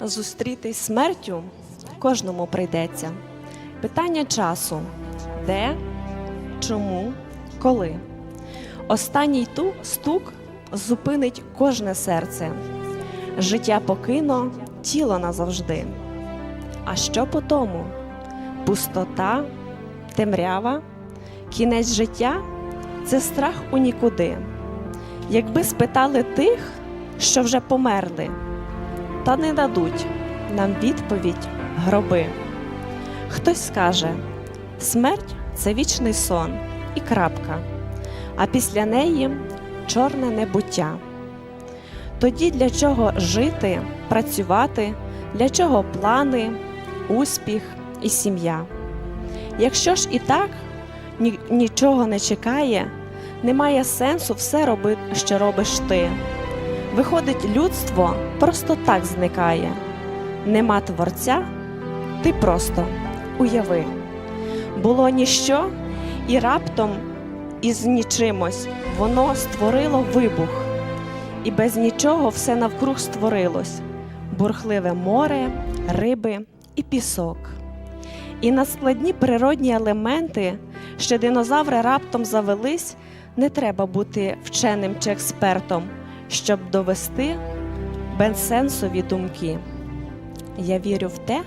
Зустрітись смертю кожному прийдеться. Питання часу де, чому, коли. Останній ту стук зупинить кожне серце. Життя покино, тіло назавжди. А що по тому? Пустота, темрява, кінець життя це страх у нікуди. Якби спитали тих, що вже померли, та не дадуть нам відповідь гроби. Хтось скаже, смерть це вічний сон і крапка, а після неї чорне небуття. Тоді для чого жити, працювати, для чого плани, успіх і сім'я? Якщо ж і так нічого не чекає, немає сенсу все робити, що робиш ти. Виходить, людство просто так зникає. Нема творця, ти просто уяви. Було ніщо, і раптом із нічимось воно створило вибух, і без нічого все навкруг створилось бурхливе море, риби і пісок. І на складні природні елементи, що динозаври раптом завелись, не треба бути вченим чи експертом, щоб довести безсенсові думки. Я вірю в те,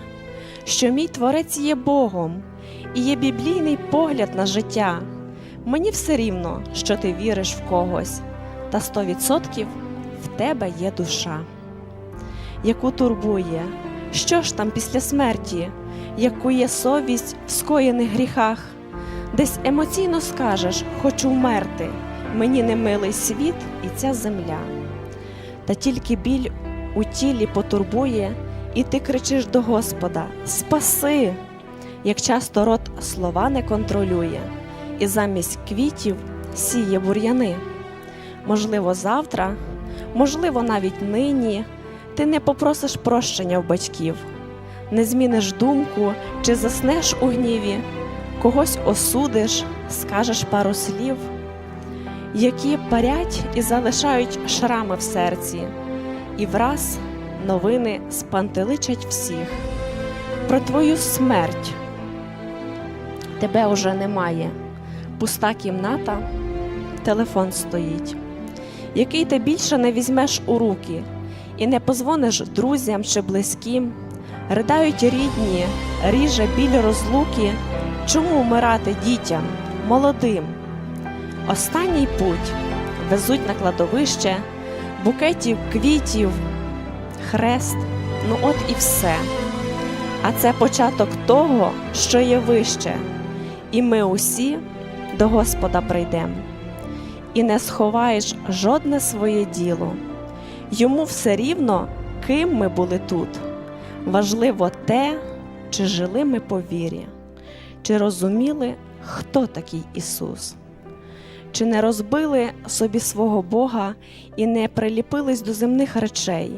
що мій творець є Богом і є біблійний погляд на життя. Мені все рівно, що ти віриш в когось, та 100% в тебе є душа, яку турбує, що ж там після смерті, яку є совість в скоєних гріхах, десь емоційно скажеш, хочу вмерти, мені не милий світ і ця земля. Та тільки біль у тілі потурбує, і ти кричиш до Господа: Спаси! Як часто рот слова не контролює, і замість квітів сіє бур'яни. Можливо, завтра, можливо, навіть нині ти не попросиш прощення в батьків, не зміниш думку чи заснеш у гніві, когось осудиш, скажеш пару слів, які парять і залишають шрами в серці, і враз новини спантеличать всіх. Про твою смерть тебе уже немає. Пуста кімната, телефон стоїть, який ти більше не візьмеш у руки, і не позвониш друзям чи близьким. Ридають рідні, ріже біль розлуки. Чому вмирати дітям, молодим? Останній путь везуть на кладовище, букетів квітів, хрест, ну от і все. А це початок того, що є вище, і ми усі до Господа прийдемо. І не сховаєш жодне своє діло. Йому все рівно, ким ми були тут. Важливо те, чи жили ми по вірі, чи розуміли, хто такий Ісус, чи не розбили собі свого Бога і не приліпились до земних речей.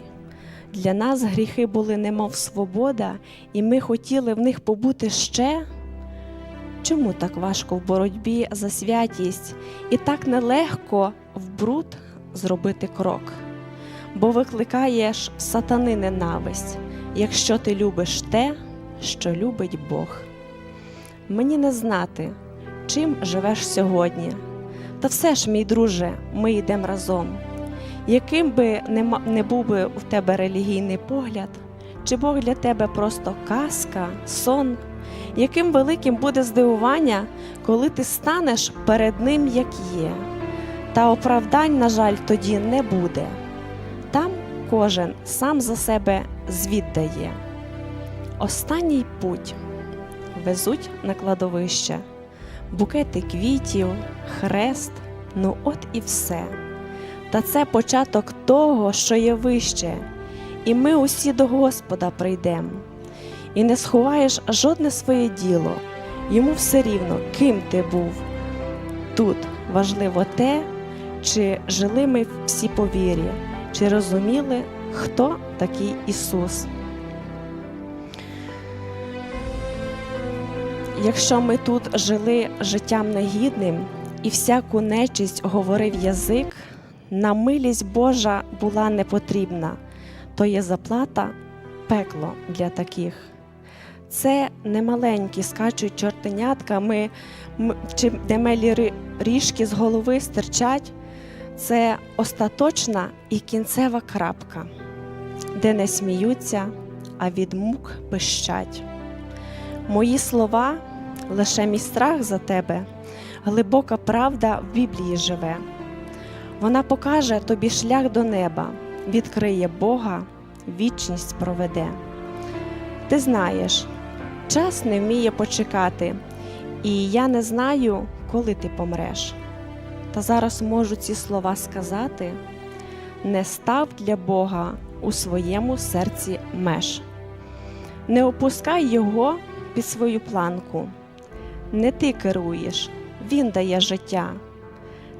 Для нас гріхи були немов свобода, і ми хотіли в них побути ще. Чому так важко в боротьбі за святість і так нелегко в бруд зробити крок? Бо викликаєш сатани ненависть, якщо ти любиш те, що любить Бог. Мені не знати, чим живеш сьогодні. Та все ж, мій друже, ми йдемо разом. Яким би не, був би у тебе релігійний погляд, чи Бог для тебе просто казка, сон, яким великим буде здивування, коли ти станеш перед ним, як є. Та оправдань, на жаль, тоді не буде. Там кожен сам за себе звіт дає. Останній путь везуть на кладовище, букети квітів, хрест, ну от і все. Та це початок того, що є вище, і ми усі до Господа прийдемо. І не сховаєш жодне своє діло, йому все рівно, ким ти був. Тут важливо те, чи жили ми всі по вірі, чи розуміли, хто такий Ісус. Якщо ми тут жили життям негідним і всяку нечисть говорив язик, нам милість Божа була не потрібна, то є заплата пекло для таких. Це не маленькі скачуть чортенятка, ми, чи де мелі ри- ріжки з голови стирчать. Це остаточна і кінцева крапка, де не сміються, а від мук пищать. Мої слова лише мій страх за тебе, глибока правда в Біблії живе. Вона покаже тобі шлях до неба, відкриє Бога, вічність проведе. Ти знаєш, час не вміє почекати, і я не знаю, коли ти помреш. Та зараз можу ці слова сказати: не став для Бога у своєму серці меж. Не опускай його під свою планку. Не ти керуєш, він дає життя.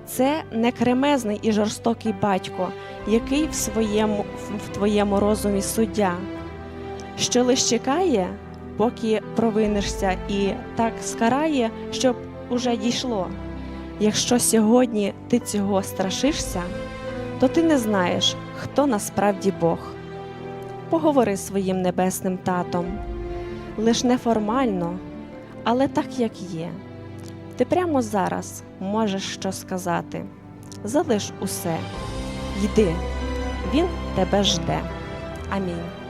Це не кремезний і жорстокий батько, який в своєму в твоєму розумі суддя, що лиш чекає, поки провинишся, і так скарає, щоб уже дійшло. Якщо сьогодні ти цього страшишся, то ти не знаєш, хто насправді Бог. Поговори своїм небесним татом, лиш неформально, але так, як є. Ти прямо зараз можеш що сказати. Залиш усе, йди, він тебе жде. Амінь.